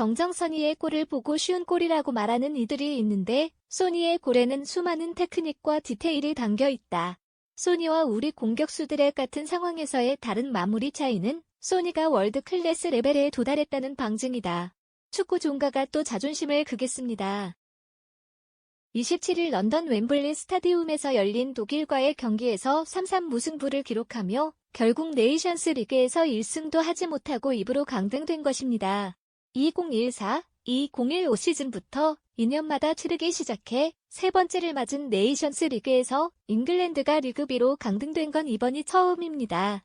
정정선이의 골을 보고 쉬운 골이라고 말하는 이들이 있는데 소니의 골에는 수많은 테크닉과 디테일이 담겨 있다. 소니와 우리 공격수들의 같은 상황에서의 다른 마무리 차이는 소니가 월드 클래스 레벨에 도달했다는 방증이다. 축구 종가가 또 자존심을 그겠습니다. 27일 런던 웸블리 스타디움에서 열린 독일과의 경기에서 3-3 무승부를 기록하며 결국 네이션스 리그에서 1승도 하지 못하고 2부로 강등된 것입니다. 2014-2015 시즌부터 2년마다 치르기 시작해 세 번째를 맞은 네이션스 리그에서 잉글랜드가 리그 B로 강등된 건 이번이 처음입니다.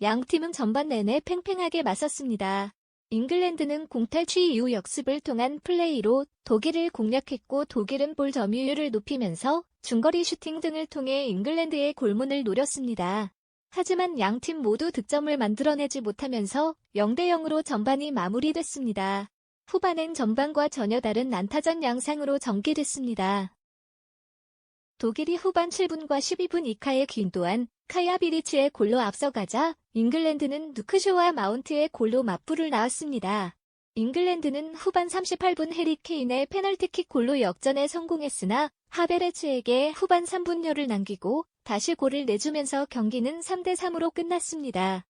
양 팀은 전반 내내 팽팽하게 맞섰습니다. 잉글랜드는 공탈취 이후 역습을 통한 플레이로 독일을 공략했고 독일은 볼 점유율을 높이면서 중거리 슈팅 등을 통해 잉글랜드의 골문을 노렸습니다. 하지만 양팀 모두 득점을 만들어내지 못하면서 0대0으로 전반이 마무리됐습니다. 후반엔 전반과 전혀 다른 난타전 양상으로 전개됐습니다. 독일이 후반 7분과 12분 이카의 긴 또한 카야 비리치의 골로 앞서가자 잉글랜드는 누크쇼와 마운트의 골로 맞불을 낳았습니다. 잉글랜드는 후반 38분 해리 케인의 페널티킥 골로 역전에 성공했으나 하베레츠에게 후반 3분여를 남기고 다시 골을 내주면서 경기는 3대3으로 끝났습니다.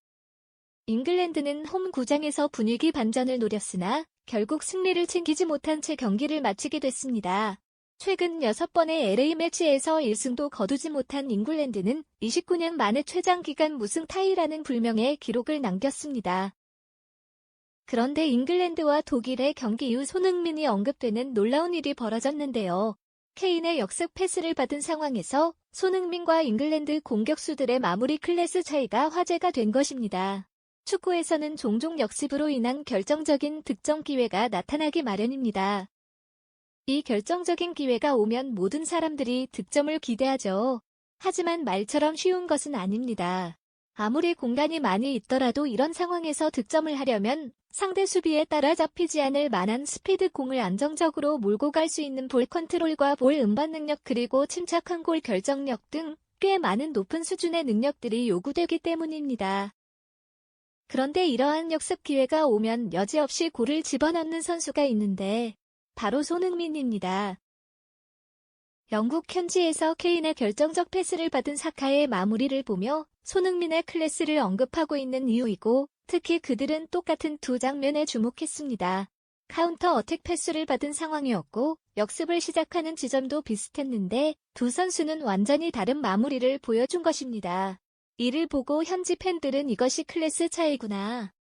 잉글랜드는 홈 구장에서 분위기 반전을 노렸으나 결국 승리를 챙기지 못한 채 경기를 마치게 됐습니다. 최근 6번의 LA 매치에서 1승도 거두지 못한 잉글랜드는 29년 만에 최장 기간 무승 타이라는 불명의 기록을 남겼습니다. 그런데 잉글랜드와 독일의 경기 이후 손흥민이 언급되는 놀라운 일이 벌어졌는데요. 케인의 역습 패스를 받은 상황에서 손흥민과 잉글랜드 공격수들의 마무리 클래스 차이가 화제가 된 것입니다. 축구에서는 종종 역습으로 인한 결정적인 득점 기회가 나타나기 마련입니다. 이 결정적인 기회가 오면 모든 사람들이 득점을 기대하죠. 하지만 말처럼 쉬운 것은 아닙니다. 아무리 공간이 많이 있더라도 이런 상황에서 득점을 하려면 상대 수비에 따라 잡히지 않을 만한 스피드 공을 안정적으로 몰고 갈 수 있는 볼 컨트롤과 볼 음반 능력 그리고 침착한 골 결정력 등 꽤 많은 높은 수준의 능력들이 요구되기 때문입니다. 그런데 이러한 역습 기회가 오면 여지없이 골을 집어넣는 선수가 있는데 바로 손흥민입니다. 영국 현지에서 케인의 결정적 패스를 받은 사카의 마무리를 보며 손흥민의 클래스를 언급하고 있는 이유이고 특히 그들은 똑같은 두 장면에 주목했습니다. 카운터 어택 패스를 받은 상황이었고 역습을 시작하는 지점도 비슷했는데 두 선수는 완전히 다른 마무리를 보여준 것입니다. 이를 보고 현지 팬들은 이것이 클래스 차이구나.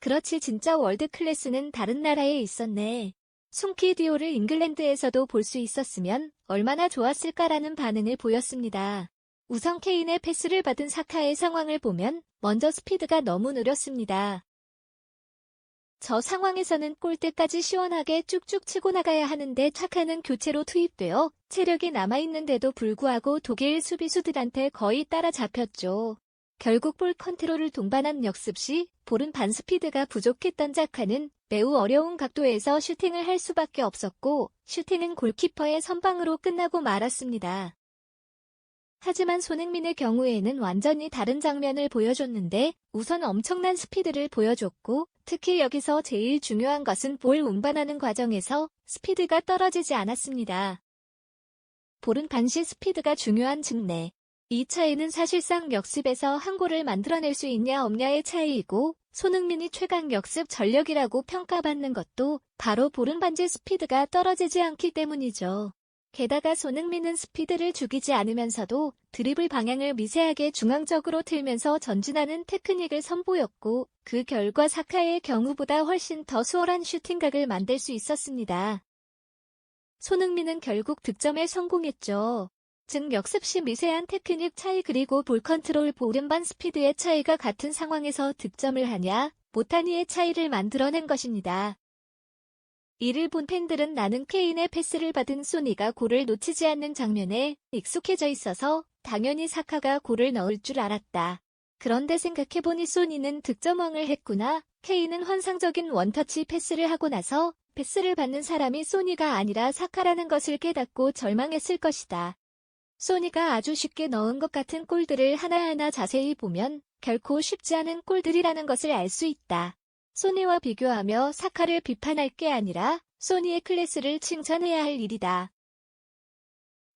그렇지 진짜 월드 클래스는 다른 나라에 있었네. 송키디오를 잉글랜드에서도 볼 수 있었으면 얼마나 좋았을까라는 반응을 보였습니다. 우선 케인의 패스를 받은 사카의 상황을 보면 먼저 스피드가 너무 느렸습니다. 저 상황에서는 골대까지 시원하게 쭉쭉 치고 나가야 하는데 차카는 교체로 투입되어 체력이 남아있는데도 불구하고 독일 수비수들한테 거의 따라잡혔죠. 결국 볼 컨트롤을 동반한 역습 시 볼은 반 스피드가 부족했던 자카는 매우 어려운 각도에서 슈팅을 할 수밖에 없었고 슈팅은 골키퍼의 선방으로 끝나고 말았습니다. 하지만 손흥민의 경우에는 완전히 다른 장면을 보여줬는데 우선 엄청난 스피드를 보여줬고 특히 여기서 제일 중요한 것은 볼 운반하는 과정에서 스피드가 떨어지지 않았습니다. 볼은 반시 스피드가 중요한 증내. 이 차이는 사실상 역습에서 한 골을 만들어낼 수 있냐 없냐의 차이이고 손흥민이 최강 역습 전력이라고 평가받는 것도 바로 볼은 반지 스피드가 떨어지지 않기 때문이죠. 게다가 손흥민은 스피드를 죽이지 않으면서도 드리블 방향을 미세하게 중앙적으로 틀면서 전진하는 테크닉을 선보였고 그 결과 사카의 경우보다 훨씬 더 수월한 슈팅각을 만들 수 있었습니다. 손흥민은 결국 득점에 성공했죠. 즉 역습 시 미세한 테크닉 차이 그리고 볼 컨트롤 볼음반 스피드의 차이가 같은 상황에서 득점을 하냐 못하니의 차이를 만들어낸 것입니다. 이를 본 팬들은 나는 케인의 패스를 받은 소니가 골을 놓치지 않는 장면에 익숙해져 있어서 당연히 사카가 골을 넣을 줄 알았다. 그런데 생각해보니 소니는 득점왕을 했구나. 케인은 환상적인 원터치 패스를 하고 나서 패스를 받는 사람이 소니가 아니라 사카라는 것을 깨닫고 절망했을 것이다. 소니가 아주 쉽게 넣은 것 같은 골들을 하나하나 자세히 보면 결코 쉽지 않은 골들이라는 것을 알 수 있다. 소니와 비교하며 사카를 비판할 게 아니라 소니의 클래스를 칭찬해야 할 일이다.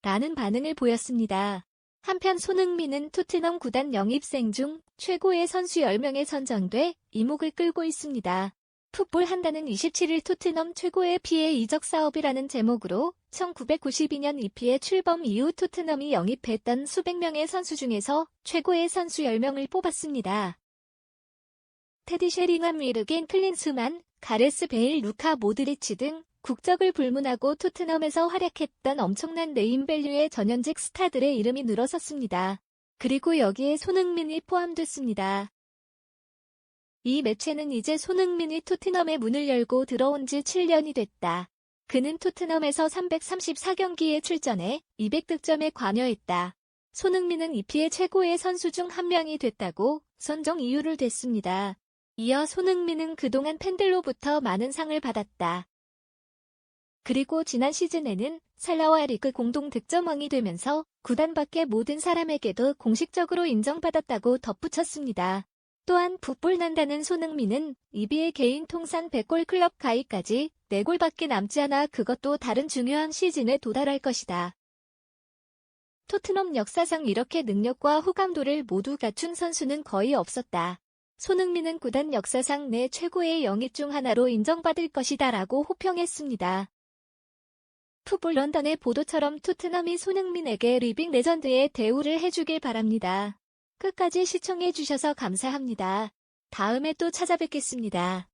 라는 반응을 보였습니다. 한편 손흥민은 토트넘 구단 영입생 중 최고의 선수 10명에 선정돼 이목을 끌고 있습니다. 풋볼 한다는 27일 토트넘 최고의 피해 이적 사업이라는 제목으로 1992년 EPL 출범 이후 토트넘이 영입했던 수백 명의 선수 중에서 최고의 선수 10명을 뽑았습니다. 테디 쉐링함 위르겐 클린스만, 가레스 베일 루카 모드리치 등 국적을 불문하고 토트넘에서 활약했던 엄청난 네임밸류의 전현직 스타들의 이름이 늘어섰습니다. 그리고 여기에 손흥민이 포함됐습니다. 이 매체는 이제 손흥민이 토트넘의 문을 열고 들어온 지 7년이 됐다. 그는 토트넘에서 334경기에 출전해 200득점에 관여했다. 손흥민은 EPL 최고의 선수 중 한 명이 됐다고 선정 이유를 댔습니다. 이어 손흥민은 그동안 팬들로부터 많은 상을 받았다. 그리고 지난 시즌에는 살라와 리그 공동 득점왕이 되면서 구단 밖의 모든 사람에게도 공식적으로 인정받았다고 덧붙였습니다. 또한 풋볼 난다는 손흥민은 이비의 개인 통산 100골 클럽 가입까지 4골밖에 남지 않아 그것도 다른 중요한 시즌에 도달할 것이다. 토트넘 역사상 이렇게 능력과 호감도를 모두 갖춘 선수는 거의 없었다. 손흥민은 구단 역사상 내 최고의 영입 중 하나로 인정받을 것이다 라고 호평했습니다. 풋볼 런던의 보도처럼 토트넘이 손흥민에게 리빙 레전드의 대우를 해주길 바랍니다. 끝까지 시청해주셔서 감사합니다. 다음에 또 찾아뵙겠습니다.